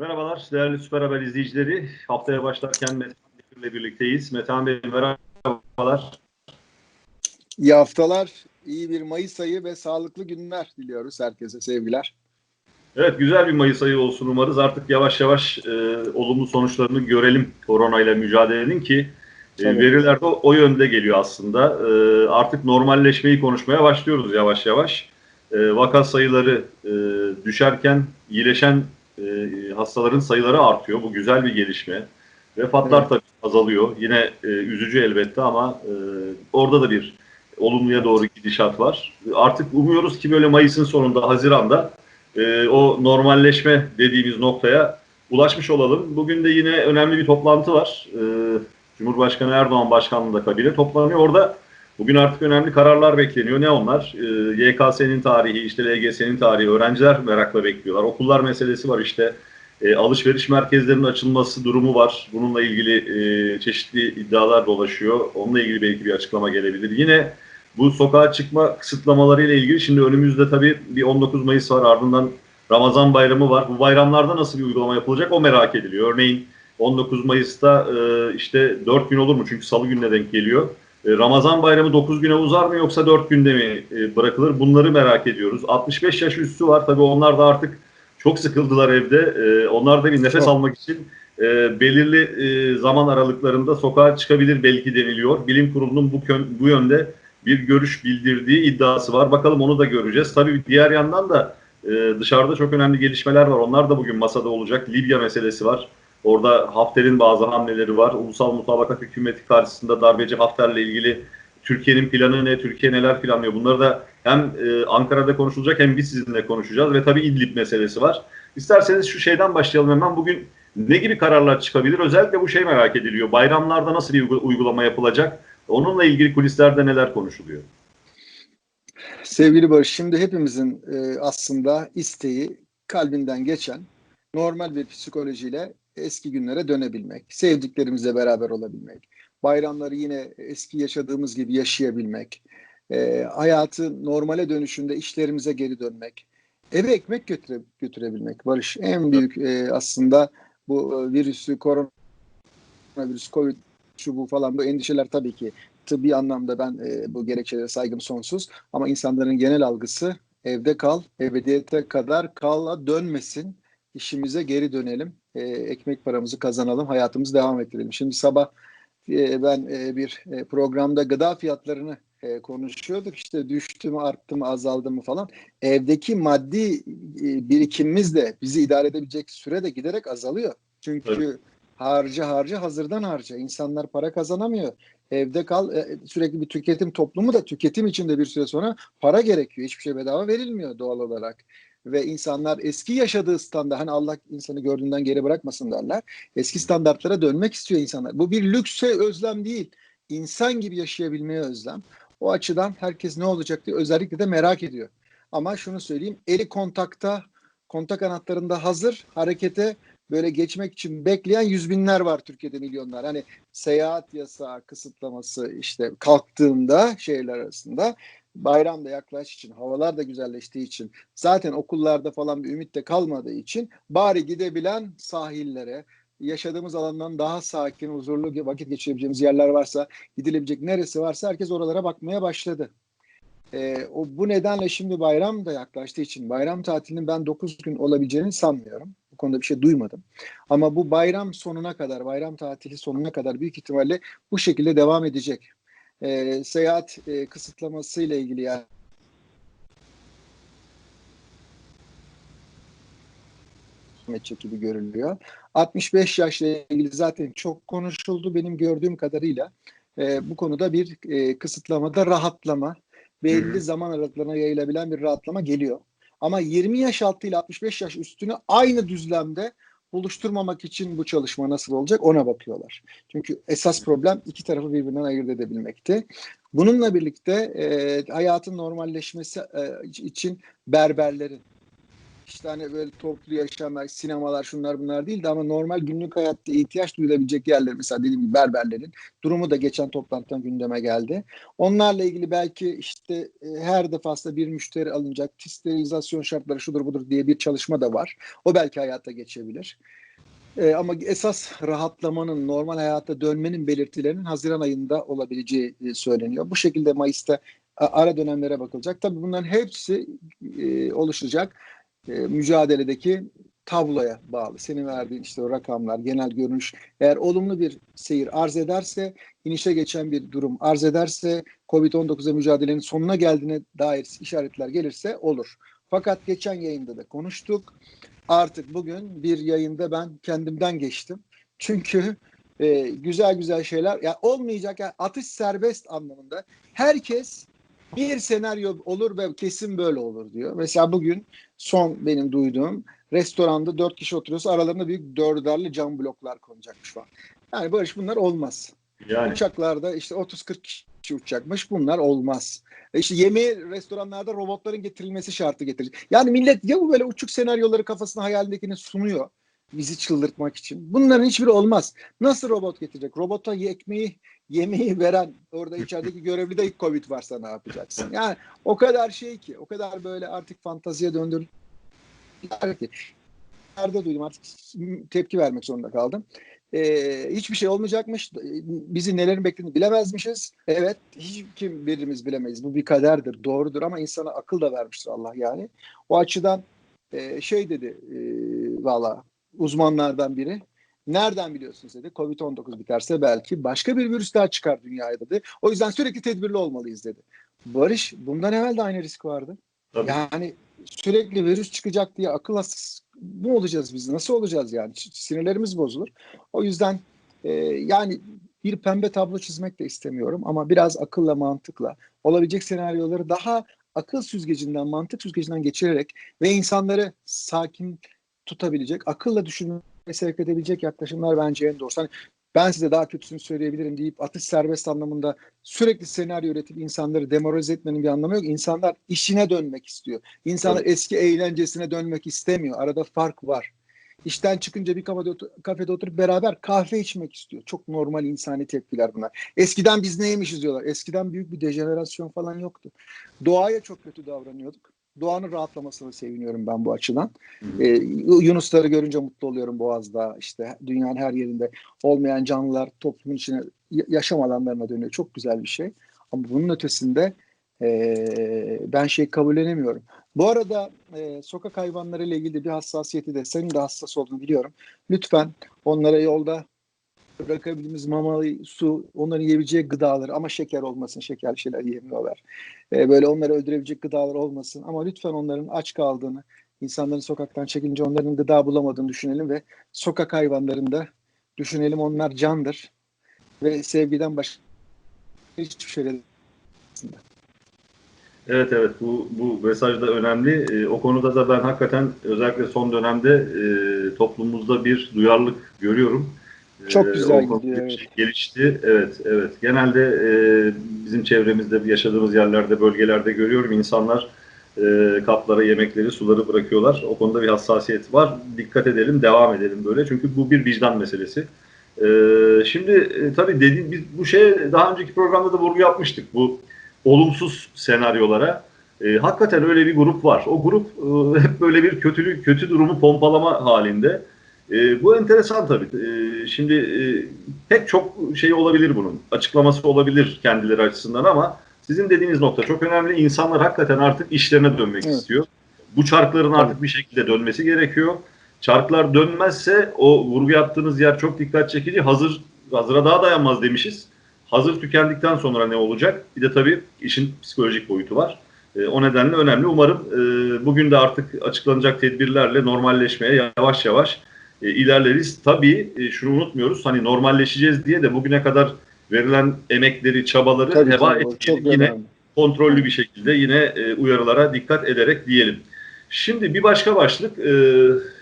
Merhabalar değerli Süper Haber izleyicileri. Haftaya başlarken Metehan Bekir'le birlikteyiz. Metehan Bey merhabalar. İyi haftalar, iyi bir Mayıs ayı ve sağlıklı günler diliyoruz herkese sevgiler. Evet güzel bir Mayıs ayı olsun umarız. Artık yavaş yavaş e, olumlu sonuçlarını görelim koronayla mücadelenin ki e, veriler de o, o yönde geliyor aslında. E, artık normalleşmeyi konuşmaya başlıyoruz yavaş yavaş. E, vaka sayıları e, düşerken iyileşen e, hastaların sayıları artıyor. Bu güzel bir gelişme. Vefatlar Evet. tabii azalıyor. Yine e, üzücü elbette ama e, orada da bir olumluya doğru gidişat var. Artık umuyoruz ki böyle Mayıs'ın sonunda, Haziran'da e, o normalleşme dediğimiz noktaya ulaşmış olalım. Bugün de yine önemli bir toplantı var. E, Cumhurbaşkanı Erdoğan başkanlığında kabine toplanıyor. Orada bugün artık önemli kararlar bekleniyor. Ne onlar? E, YKS'nin tarihi, işte LGS'nin tarihi, öğrenciler merakla bekliyorlar. Okullar meselesi var işte. E, alışveriş merkezlerinin açılması durumu var. Bununla ilgili e, çeşitli iddialar dolaşıyor. Onunla ilgili belki bir açıklama gelebilir. Yine bu sokağa çıkma kısıtlamaları ile ilgili şimdi önümüzde tabii bir 19 Mayıs var ardından Ramazan bayramı var. Bu bayramlarda nasıl bir uygulama yapılacak o merak ediliyor. Örneğin 19 Mayıs'ta e, işte 4 gün olur mu? Çünkü salı gününe denk geliyor. E, Ramazan bayramı 9 güne uzar mı yoksa 4 günde mi e, bırakılır? Bunları merak ediyoruz. 65 yaş üstü var. Tabii onlar da artık çok sıkıldılar evde. E, onlar da bir nefes Çok. almak için belirli zaman aralıklarında sokağa çıkabilir belki deniliyor. Bilim kurulunun bu, yönde bir görüş bildirdiği iddiası var. Bakalım onu da göreceğiz. Tabii diğer yandan da dışarıda çok önemli gelişmeler var. Onlar da bugün masada olacak. Libya meselesi var. Orada Hafter'in bazı hamleleri var. Ulusal Mutabakat Hükümeti karşısında darbeci Hafter'le ilgili Türkiye'nin planı ne, Türkiye neler planlıyor? Bunları da hem e, Ankara'da konuşulacak hem biz sizinle konuşacağız. Ve tabii İdlib meselesi var. İsterseniz şu şeyden başlayalım hemen. Bugün ne gibi kararlar çıkabilir? Özellikle bu şey merak ediliyor. Bayramlarda nasıl bir uygu- uygulama yapılacak? Onunla ilgili kulislerde neler konuşuluyor? Sevgili Barış, şimdi hepimizin e, aslında isteği kalbinden geçen normal bir psikolojiyle eski günlere dönebilmek, sevdiklerimizle beraber olabilmek, bayramları yine eski yaşadığımız gibi yaşayabilmek, e, hayatı normale dönüşünde işlerimize geri dönmek, eve ekmek götüre, götürebilmek. Barış en büyük e, aslında bu e, virüsü, koronavirüs, covid şu bu falan bu endişeler tabii ki tıbbi anlamda ben e, bu gerekçelere saygım sonsuz. Ama insanların genel algısı evde kal, ebediyete kadar kala dönmesin. İşimize geri dönelim. E, ekmek paramızı kazanalım, hayatımızı devam ettirelim. Şimdi sabah e, ben e, bir e, programda gıda fiyatlarını e, konuşuyorduk. İşte düştü mü, arttı mı, azaldı mı falan. Evdeki maddi e, birikimimiz de bizi idare edebilecek süre de giderek azalıyor. Çünkü Evet. harca harca hazırdan harca. İnsanlar para kazanamıyor evde kal e, sürekli bir tüketim toplumu da tüketim içinde bir süre sonra para gerekiyor. Hiçbir şey bedava verilmiyor doğal olarak. Ve insanlar eski yaşadığı standart hani Allah insanı gördüğünden geri bırakmasın derler. Eski standartlara dönmek istiyor insanlar. Bu bir lükse özlem değil. İnsan gibi yaşayabilmeye özlem. O açıdan herkes ne olacak diye özellikle de merak ediyor. Ama şunu söyleyeyim eli kontakta kontak anahtarında hazır harekete böyle geçmek için bekleyen yüz binler var Türkiye'de milyonlar. Hani seyahat yasağı kısıtlaması işte kalktığında şeyler arasında bayram da yaklaş için havalar da güzelleştiği için zaten okullarda falan bir ümit de kalmadığı için bari gidebilen sahillere yaşadığımız alandan daha sakin, huzurlu vakit geçirebileceğimiz yerler varsa, gidilebilecek neresi varsa herkes oralara bakmaya başladı. Ee, o bu nedenle şimdi bayram da yaklaştığı için bayram tatilinin ben 9 gün olabileceğini sanmıyorum. Konuda bir şey duymadım. Ama bu bayram sonuna kadar, bayram tatili sonuna kadar büyük ihtimalle bu şekilde devam edecek. Ee, seyahat e, kısıtlaması ile ilgili yani edecek gibi görülüyor. 65 yaşla ilgili zaten çok konuşuldu benim gördüğüm kadarıyla. e, bu konuda bir e, kısıtlamada rahatlama, belli zaman aralıklarına yayılabilen bir rahatlama geliyor. Ama 20 yaş altı ile 65 yaş üstünü aynı düzlemde buluşturmamak için bu çalışma nasıl olacak ona bakıyorlar. Çünkü esas problem iki tarafı birbirinden ayırt edebilmekte. Bununla birlikte e, hayatın normalleşmesi e, için berberlerin, işte hani böyle toplu yaşamlar, sinemalar şunlar bunlar değildi ama normal günlük hayatta ihtiyaç duyulabilecek yerler mesela dediğim gibi berberlerin durumu da geçen toplantıdan gündeme geldi. Onlarla ilgili belki işte e, her defasında bir müşteri alınacak sterilizasyon şartları şudur budur diye bir çalışma da var. O belki hayata geçebilir. E, ama esas rahatlamanın, normal hayata dönmenin belirtilerinin Haziran ayında olabileceği e, söyleniyor. Bu şekilde Mayıs'ta ara dönemlere bakılacak. Tabii bunların hepsi e, oluşacak e, mücadeledeki tabloya bağlı. Senin verdiğin işte o rakamlar, genel görünüş eğer olumlu bir seyir arz ederse, inişe geçen bir durum arz ederse, Covid-19'a mücadelenin sonuna geldiğine dair işaretler gelirse olur. Fakat geçen yayında da konuştuk. Artık bugün bir yayında ben kendimden geçtim. Çünkü e, güzel güzel şeyler ya olmayacak yani atış serbest anlamında herkes bir senaryo olur ve kesin böyle olur diyor. Mesela bugün son benim duyduğum restoranda dört kişi oturuyorsa aralarında büyük dörderli cam bloklar konacakmış falan. Yani Barış bunlar olmaz. Yani Uçaklarda işte 30-40 kişi uçacakmış. Bunlar olmaz. E işte yemeği restoranlarda robotların getirilmesi şartı getirilecek. Yani millet ya bu böyle uçuk senaryoları kafasına hayalindekini sunuyor bizi çıldırtmak için. Bunların hiçbiri olmaz. Nasıl robot getirecek? Robota ekmeği, yemeği veren orada içerideki görevli de Covid varsa ne yapacaksın? Yani o kadar şey ki, o kadar böyle artık fantaziye ki. Nerede duydum artık tepki vermek zorunda kaldım. Ee, hiçbir şey olmayacakmış. Bizi nelerin beklediğini bilemezmişiz. Evet, hiç kim birimiz bilemeyiz. Bu bir kaderdir, doğrudur ama insana akıl da vermiştir Allah yani. O açıdan e, şey dedi e, valla uzmanlardan biri. Nereden biliyorsunuz dedi. Covid-19 biterse belki başka bir virüs daha çıkar dünyaya dedi. O yüzden sürekli tedbirli olmalıyız dedi. Barış bundan evvel de aynı risk vardı. tabii. Yani sürekli virüs çıkacak diye akıl hastası bu olacağız biz. Nasıl olacağız yani? Sinirlerimiz bozulur. O yüzden e, yani bir pembe tablo çizmek de istemiyorum ama biraz akılla mantıkla olabilecek senaryoları daha akıl süzgecinden, mantık süzgecinden geçirerek ve insanları sakin tutabilecek, akılla düşünmeye sevk edebilecek yaklaşımlar bence en doğrusu. Hani ben size daha kötüsünü söyleyebilirim deyip atış serbest anlamında sürekli senaryo üretip insanları demoralize etmenin bir anlamı yok. İnsanlar işine dönmek istiyor. İnsanlar eski eğlencesine dönmek istemiyor. Arada fark var. İşten çıkınca bir kafede, otur- kafede oturup beraber kahve içmek istiyor. Çok normal insani tepkiler bunlar. Eskiden biz neymişiz diyorlar. Eskiden büyük bir dejenerasyon falan yoktu. Doğaya çok kötü davranıyorduk. Doğanın rahatlamasına seviniyorum ben bu açıdan. Ee, Yunusları görünce mutlu oluyorum Boğaz'da. İşte dünyanın her yerinde olmayan canlılar toplumun içine ya- yaşam alanlarına dönüyor. Çok güzel bir şey. Ama bunun ötesinde ee, ben şey kabullenemiyorum. Bu arada e, sokak hayvanları ile ilgili bir hassasiyeti de senin de hassas olduğunu biliyorum. Lütfen onlara yolda bırakabildiğimiz mama, su, onların yiyebileceği gıdaları ama şeker olmasın, şekerli şeyler yemiyorlar. Ee, böyle onları öldürebilecek gıdalar olmasın ama lütfen onların aç kaldığını, insanların sokaktan çekince onların gıda bulamadığını düşünelim ve sokak hayvanlarını da düşünelim. Onlar candır ve sevgiden başka hiçbir şeyle Evet evet bu bu mesaj da önemli. Ee, o konuda da ben hakikaten özellikle son dönemde e, toplumumuzda bir duyarlılık görüyorum. Ee, Çok güzel o konuda gidiyor, evet. şey gelişti. Evet evet. Genelde e, bizim çevremizde yaşadığımız yerlerde bölgelerde görüyorum insanlar e, kaplara yemekleri suları bırakıyorlar. O konuda bir hassasiyet var. Dikkat edelim devam edelim böyle çünkü bu bir vicdan meselesi. Ee, şimdi e, tabii dediğim biz bu şeye daha önceki programda da vurgu yapmıştık. Bu olumsuz senaryolara. E, hakikaten öyle bir grup var. O grup e, hep böyle bir kötülük, kötü durumu pompalama halinde. E, bu enteresan tabii. E, şimdi e, pek çok şey olabilir bunun. Açıklaması olabilir kendileri açısından ama sizin dediğiniz nokta çok önemli. İnsanlar hakikaten artık işlerine dönmek Evet. istiyor. Bu çarkların artık bir şekilde dönmesi gerekiyor. Çarklar dönmezse o vurgu yaptığınız yer çok dikkat çekici. Hazır hazıra daha dayanmaz demişiz. Hazır tükendikten sonra ne olacak? Bir de tabii işin psikolojik boyutu var. E, o nedenle önemli. Umarım e, bugün de artık açıklanacak tedbirlerle normalleşmeye yavaş yavaş e, ilerleriz. Tabii e, şunu unutmuyoruz. Hani normalleşeceğiz diye de bugüne kadar verilen emekleri, çabaları Tabii, heba etmeyelim. Yine önemli. kontrollü bir şekilde yine e, uyarılara dikkat ederek diyelim. Şimdi bir başka başlık. e,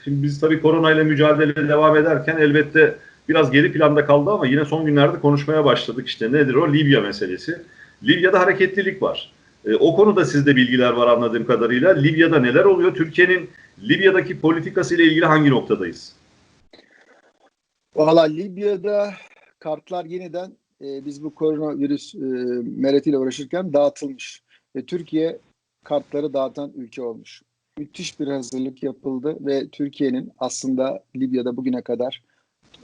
şimdi biz tabii koronayla mücadele devam ederken elbette biraz geri planda kaldı ama yine son günlerde konuşmaya başladık. İşte nedir o? Libya meselesi. Libya'da hareketlilik var. E, o konuda sizde bilgiler var anladığım kadarıyla. Libya'da neler oluyor? Türkiye'nin Libya'daki politikası ile ilgili hangi noktadayız? Valla Libya'da kartlar yeniden e, biz bu koronavirüs e, meretiyle uğraşırken dağıtılmış. Ve Türkiye kartları dağıtan ülke olmuş. Müthiş bir hazırlık yapıldı ve Türkiye'nin aslında Libya'da bugüne kadar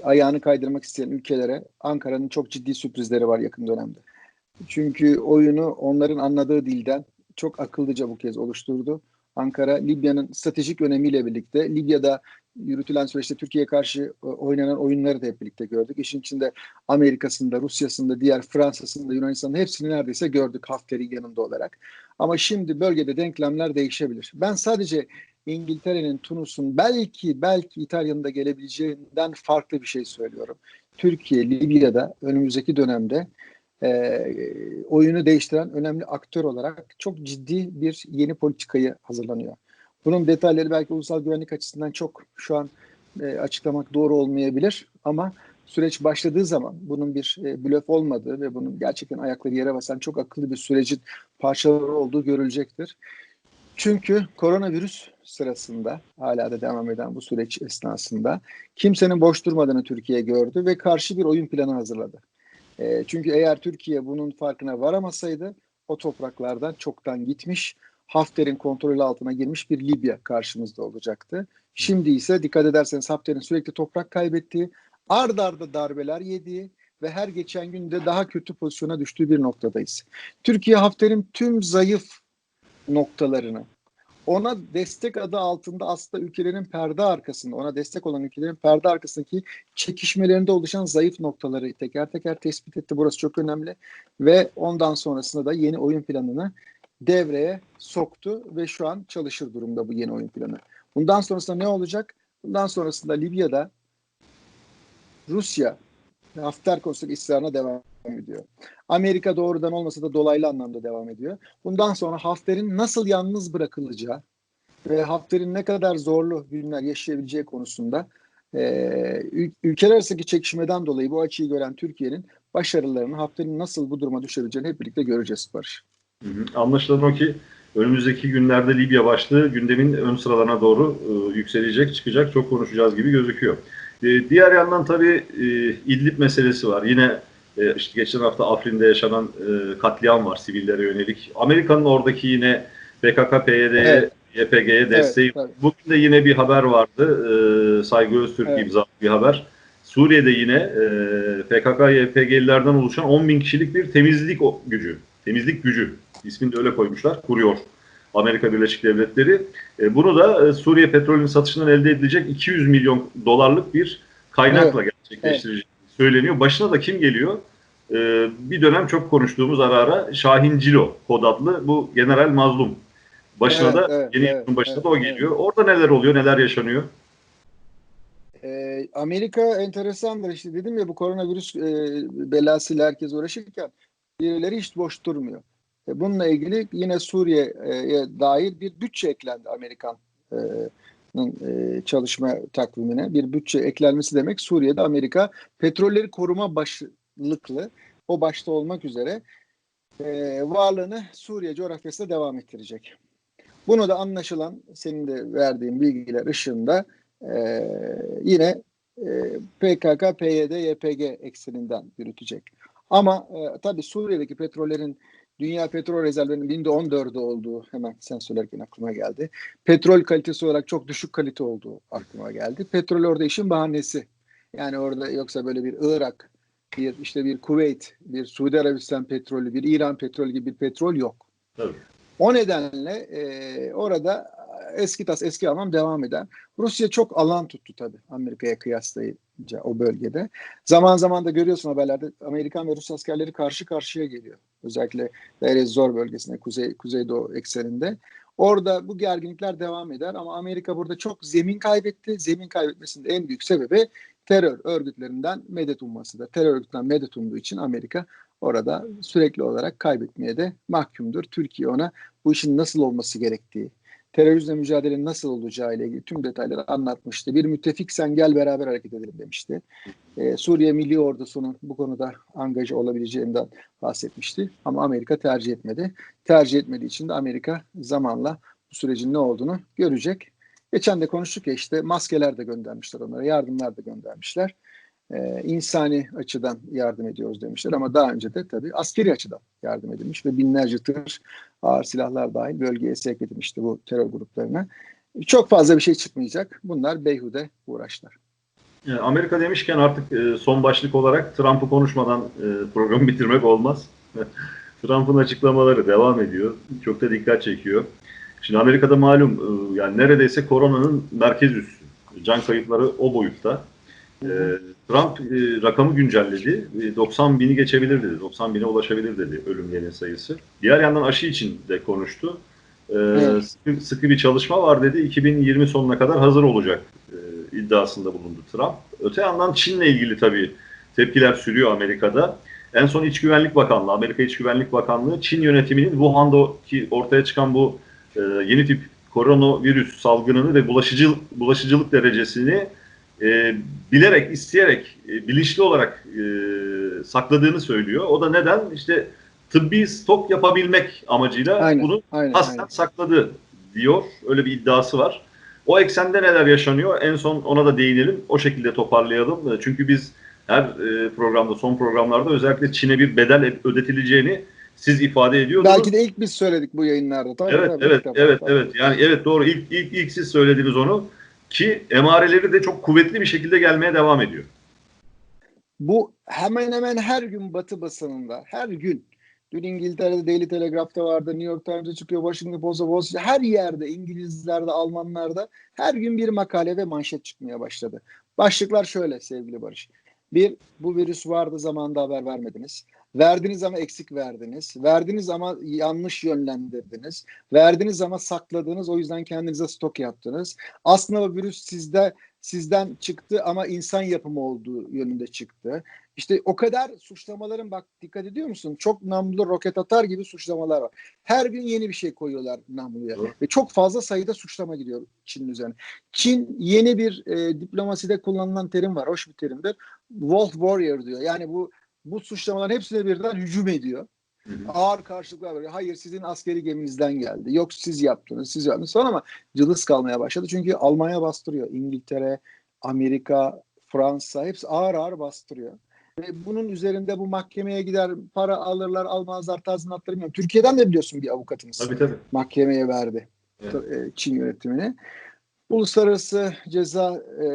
ayağını kaydırmak isteyen ülkelere Ankara'nın çok ciddi sürprizleri var yakın dönemde. Çünkü oyunu onların anladığı dilden çok akıllıca bu kez oluşturdu. Ankara Libya'nın stratejik önemiyle birlikte Libya'da yürütülen süreçte Türkiye'ye karşı e, oynanan oyunları da hep birlikte gördük. İşin içinde Amerika'sında, Rusya'sında, diğer Fransa'sında, Yunanistan'da hepsini neredeyse gördük Hafter'in yanında olarak. Ama şimdi bölgede denklemler değişebilir. Ben sadece İngiltere'nin, Tunus'un belki belki İtalya'nın da gelebileceğinden farklı bir şey söylüyorum. Türkiye, Libya'da önümüzdeki dönemde e, oyunu değiştiren önemli aktör olarak çok ciddi bir yeni politikayı hazırlanıyor. Bunun detayları belki ulusal güvenlik açısından çok şu an e, açıklamak doğru olmayabilir ama süreç başladığı zaman bunun bir e, blöf olmadığı ve bunun gerçekten ayakları yere basan çok akıllı bir sürecin parçaları olduğu görülecektir. Çünkü koronavirüs sırasında hala da devam eden bu süreç esnasında kimsenin boş durmadığını Türkiye gördü ve karşı bir oyun planı hazırladı. E, çünkü eğer Türkiye bunun farkına varamasaydı o topraklardan çoktan gitmiş, Hafter'in kontrolü altına girmiş bir Libya karşımızda olacaktı. Şimdi ise dikkat ederseniz Hafter'in sürekli toprak kaybettiği, ard arda darbeler yediği ve her geçen günde daha kötü pozisyona düştüğü bir noktadayız. Türkiye Hafter'in tüm zayıf noktalarını ona destek adı altında aslında ülkelerin perde arkasında, ona destek olan ülkelerin perde arkasındaki çekişmelerinde oluşan zayıf noktaları teker teker tespit etti. Burası çok önemli ve ondan sonrasında da yeni oyun planını devreye soktu ve şu an çalışır durumda bu yeni oyun planı. Bundan sonrasında ne olacak? Bundan sonrasında Libya'da Rusya Hafter konusundaki ısrarına devam ediyor. Amerika doğrudan olmasa da dolaylı anlamda devam ediyor. Bundan sonra Hafter'in nasıl yalnız bırakılacağı ve Hafter'in ne kadar zorlu günler yaşayabileceği konusunda e, ülkeler arasındaki çekişmeden dolayı bu açıyı gören Türkiye'nin başarılarını Hafter'in nasıl bu duruma düşebileceğini hep birlikte göreceğiz Barış. Hı. Anlaşılan o ki önümüzdeki günlerde Libya başlığı gündemin ön sıralarına doğru e, yükselecek, çıkacak, çok konuşacağız gibi gözüküyor. E, diğer yandan tabii e, İdlib meselesi var. Yine e, işte geçen hafta Afrin'de yaşanan e, katliam var sivillere yönelik. Amerika'nın oradaki yine PKK, PYD'ye, Evet. YPG'ye desteği. Evet, evet. Bugün de yine bir haber vardı. E, Saygı Öztürk Evet. imzalı bir haber. Suriye'de yine e, PKK, YPG'lilerden oluşan 10 bin kişilik bir temizlik gücü, temizlik gücü ismini de öyle koymuşlar, kuruyor Amerika Birleşik Devletleri. E, bunu da e, Suriye petrolünün satışından elde edilecek 200 milyon dolarlık bir kaynakla gerçekleştirecek söyleniyor. Başına da kim geliyor? E, bir dönem çok konuştuğumuz ara ara Şahin Cilo kod adlı bu General Mazlum. Başına Evet, da evet, yeni evet, yılın başına evet, da o evet. geliyor. Orada neler oluyor, neler yaşanıyor? Ee, Amerika enteresandır işte dedim ya bu koronavirüs e, belasıyla herkes uğraşırken birileri hiç boş durmuyor. E, bununla ilgili yine Suriye'ye dair bir bütçe eklendi Amerika'nın e, çalışma takvimine. Bir bütçe eklenmesi demek Suriye'de Amerika petrolleri koruma başlıklı o başta olmak üzere e, varlığını Suriye coğrafyasında devam ettirecek. Bunu da anlaşılan senin de verdiğin bilgiler ışığında ee, yine e, PKK, PYD, YPG ekseninden yürütecek. Ama e, tabii Suriye'deki petrollerin dünya petrol rezervlerinin binde 14'ü olduğu hemen sen söylerken aklıma geldi. Petrol kalitesi olarak çok düşük kalite olduğu aklıma geldi. Petrol orada işin bahanesi. Yani orada yoksa böyle bir Irak, bir işte bir Kuveyt, bir Suudi Arabistan petrolü, bir İran petrolü gibi bir petrol yok. Tabii. O nedenle e, orada eski tas eski hamam devam eden. Rusya çok alan tuttu tabii Amerika'ya kıyaslayınca o bölgede. Zaman zaman da görüyorsun haberlerde Amerikan ve Rus askerleri karşı karşıya geliyor. Özellikle Deir Zor bölgesinde, Kuzey, Kuzeydoğu ekseninde. Orada bu gerginlikler devam eder ama Amerika burada çok zemin kaybetti. Zemin kaybetmesinin en büyük sebebi terör örgütlerinden medet ummasıdır. Terör örgütlerinden medet umduğu için Amerika orada sürekli olarak kaybetmeye de mahkumdur. Türkiye ona bu işin nasıl olması gerektiği, terörizmle mücadelenin nasıl olacağı ile ilgili tüm detayları anlatmıştı. Bir müttefiksen gel beraber hareket edelim demişti. Ee, Suriye Milli Ordusu'nun bu konuda angaja olabileceğinden bahsetmişti. Ama Amerika tercih etmedi. Tercih etmediği için de Amerika zamanla bu sürecin ne olduğunu görecek. Geçen de konuştuk ya işte maskeler de göndermişler onlara, yardımlar da göndermişler. Ee, insani açıdan yardım ediyoruz demişler ama daha önce de tabii askeri açıdan yardım edilmiş ve binlerce tır ağır silahlar dahil bölgeye sevk edilmişti bu terör gruplarına. Çok fazla bir şey çıkmayacak. Bunlar beyhude uğraşlar. Yani Amerika demişken artık e, son başlık olarak Trump'ı konuşmadan e, programı bitirmek olmaz. Trump'ın açıklamaları devam ediyor. Çok da dikkat çekiyor. Şimdi Amerika'da malum e, yani neredeyse koronanın merkez üssü. Can kayıpları o boyutta. E, Trump e, rakamı güncelledi. E, 90 bini geçebilir dedi. 90 bine ulaşabilir dedi ölümlerin sayısı. Diğer yandan aşı için de konuştu. E, Evet. sıkı, sıkı bir çalışma var dedi. 2020 sonuna kadar hazır olacak e, iddiasında bulundu Trump. Öte yandan Çin'le ilgili tabii tepkiler sürüyor Amerika'da. En son İç Güvenlik Bakanlığı, Amerika İç Güvenlik Bakanlığı Çin yönetiminin Wuhan'daki ortaya çıkan bu e, yeni tip koronavirüs salgınını ve bulaşıcı bulaşıcılık derecesini e, bilerek, isteyerek, e, bilinçli olarak e, sakladığını söylüyor. O da neden? İşte tıbbi stok yapabilmek amacıyla Aynen, bunu aynen. sakladı diyor. Öyle bir iddiası var. O eksende neler yaşanıyor? En son ona da değinelim. O şekilde toparlayalım. E, Çünkü biz her e, programda, son programlarda özellikle Çin'e bir bedel ödetileceğini siz ifade ediyordunuz. Belki de ilk biz söyledik bu yayınlarda. Tabii, Evet, tabii, evet, tabii, evet, tabii. evet. Yani evet doğru. İlk, ilk, ilk siz söylediniz onu ki emareleri de çok kuvvetli bir şekilde gelmeye devam ediyor. Bu hemen hemen her gün Batı basınında, her gün. Dün İngiltere'de Daily Telegraph'ta vardı, New York Times'da çıkıyor, Washington Post'ta, Wall Street, her yerde, İngilizlerde, Almanlarda her gün bir makale ve manşet çıkmaya başladı. Başlıklar şöyle sevgili Barış. Bir, bu virüs vardı zamanında haber vermediniz. Verdiniz ama eksik verdiniz. Verdiniz ama yanlış yönlendirdiniz. Verdiniz ama sakladınız. O yüzden kendinize stok yaptınız. Aslında bu virüs sizde sizden çıktı ama insan yapımı olduğu yönünde çıktı. İşte o kadar suçlamaların bak dikkat ediyor musun? Çok namlu roket atar gibi suçlamalar var. Her gün yeni bir şey koyuyorlar namluya. Doğru. Ve çok fazla sayıda suçlama gidiyor Çin'in üzerine. Çin yeni bir e, diplomaside kullanılan terim var. Hoş bir terimdir. Wolf Warrior diyor. Yani bu bu suçlamaların hepsine birden hücum ediyor. Hı hı. Ağır karşılıklar veriyor. Hayır sizin askeri geminizden geldi. Yok siz yaptınız, siz yaptınız falan ama cılız kalmaya başladı. Çünkü Almanya bastırıyor. İngiltere, Amerika, Fransa hepsi ağır ağır bastırıyor. Ve bunun üzerinde bu mahkemeye gider, para alırlar, almazlar, tazminatları bilmiyorum. Türkiye'den de biliyorsun bir avukatımız Tabii tabii. mahkemeye verdi Evet. e, Çin yönetimine. Uluslararası ceza e,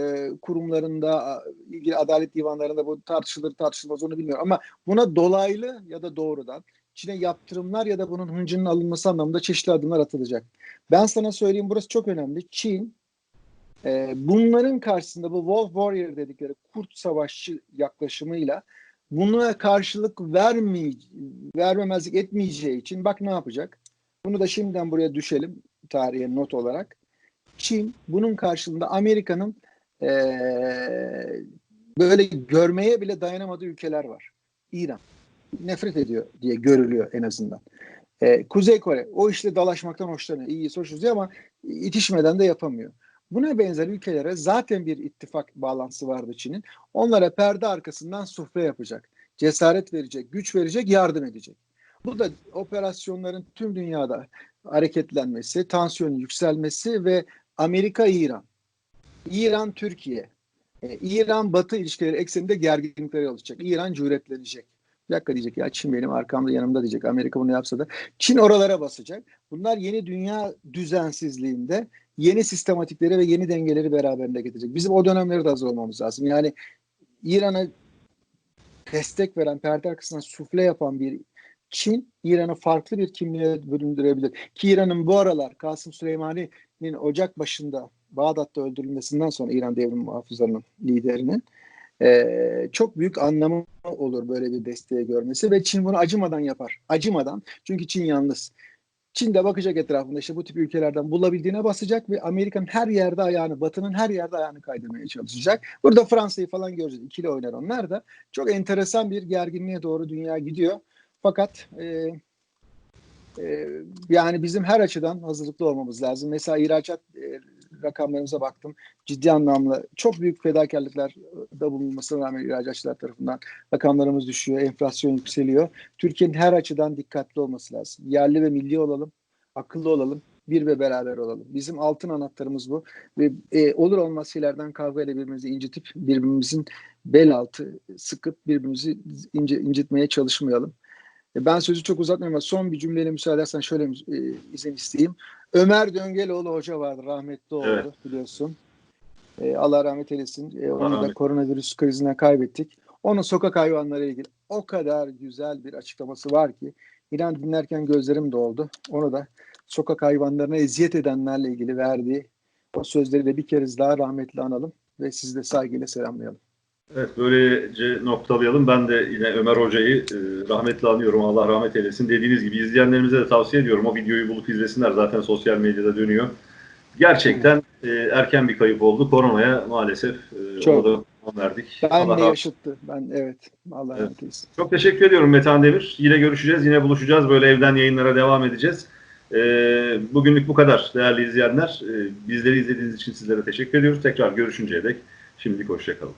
kurumlarında, ilgili adalet divanlarında bu tartışılır tartışılmaz onu bilmiyorum. Ama buna dolaylı ya da doğrudan Çin'e yaptırımlar ya da bunun hıncının alınması anlamında çeşitli adımlar atılacak. Ben sana söyleyeyim burası çok önemli. Çin e, bunların karşısında bu Wolf Warrior dedikleri kurt savaşçı yaklaşımıyla buna karşılık vermeye, vermemezlik etmeyeceği için bak ne yapacak? Bunu da şimdiden buraya düşelim tarihe not olarak. Çin bunun karşılığında Amerika'nın eee, böyle görmeye bile dayanamadığı ülkeler var. İran. Nefret ediyor diye görülüyor en azından. Eee, Kuzey Kore o işte dalaşmaktan hoşlanıyor. İyi hoşuz diyor ama itişmeden de yapamıyor. Buna benzer ülkelere zaten bir ittifak bağlantısı vardı Çin'in. Onlara perde arkasından sufle yapacak. Cesaret verecek, güç verecek, yardım edecek. Bu da operasyonların tüm dünyada hareketlenmesi, tansiyonun yükselmesi ve Amerika-İran, İran-Türkiye, e, İran-Batı ilişkileri ekseninde gerginlikler olacak. İran cüretlenecek. Bir dakika diyecek ya Çin benim arkamda yanımda diyecek. Amerika bunu yapsa da. Çin oralara basacak. Bunlar yeni dünya düzensizliğinde yeni sistematikleri ve yeni dengeleri beraberinde getirecek. Bizim o dönemleri de hazır olmamız lazım. Yani İran'a destek veren, perde arkasından sufle yapan bir Çin İran'ı farklı bir kimliğe büründürebilir. Ki İran'ın bu aralar Kasım Süleymani'nin Ocak başında Bağdat'ta öldürülmesinden sonra İran devrim muhafızlarının liderinin eee, çok büyük anlamı olur böyle bir desteği görmesi ve Çin bunu acımadan yapar. Acımadan. Çünkü Çin yalnız. Çin de bakacak etrafında işte bu tip ülkelerden bulabildiğine basacak ve Amerika'nın her yerde ayağını, Batı'nın her yerde ayağını kaydırmaya çalışacak. Burada Fransa'yı falan göreceğiz. İkili oynar onlar da. Çok enteresan bir gerginliğe doğru dünya gidiyor. Fakat e, e, yani bizim her açıdan hazırlıklı olmamız lazım. Mesela ihracat e, rakamlarımıza baktım. Ciddi anlamda çok büyük fedakarlıklar da bulunmasına rağmen ihracatçılar tarafından rakamlarımız düşüyor, enflasyon yükseliyor. Türkiye'nin her açıdan dikkatli olması lazım. Yerli ve milli olalım, akıllı olalım, bir ve beraber olalım. Bizim altın anahtarımız bu ve e, olur olmaz şeylerden kavga ile birbirimizi incitip birbirimizin bel altı sıkıp birbirimizi ince, incitmeye çalışmayalım. E, Ben sözü çok uzatmıyorum ama son bir cümleyle müsaade edersen şöyle e, izin isteyeyim. Ömer Döngeloğlu hoca vardı rahmetli oldu Evet. biliyorsun. E, Allah rahmet eylesin. E, onu da koronavirüs krizinden kaybettik. Onun sokak hayvanları ilgili o kadar güzel bir açıklaması var ki İnan dinlerken gözlerim doldu. Onu da sokak hayvanlarına eziyet edenlerle ilgili verdiği o sözleri de bir kez daha rahmetli analım ve sizi de saygıyla selamlayalım. Evet böylece noktalayalım. Ben de yine Ömer Hoca'yı e, rahmetli anıyorum. Allah rahmet eylesin. Dediğiniz gibi izleyenlerimize de tavsiye ediyorum. O videoyu bulup izlesinler. Zaten sosyal medyada dönüyor. Gerçekten e, erken bir kayıp oldu. Koronaya maalesef e, Çok. ona da verdik. Ben Allah de yaşıttı. Ben evet. Allah Evet. rahmet eylesin. Çok teşekkür ediyorum Metehan Demir. Yine görüşeceğiz. Yine buluşacağız. Böyle evden yayınlara devam edeceğiz. E, bugünlük bu kadar değerli izleyenler. E, bizleri izlediğiniz için sizlere teşekkür ediyoruz. Tekrar görüşünceye dek şimdilik hoşçakalın.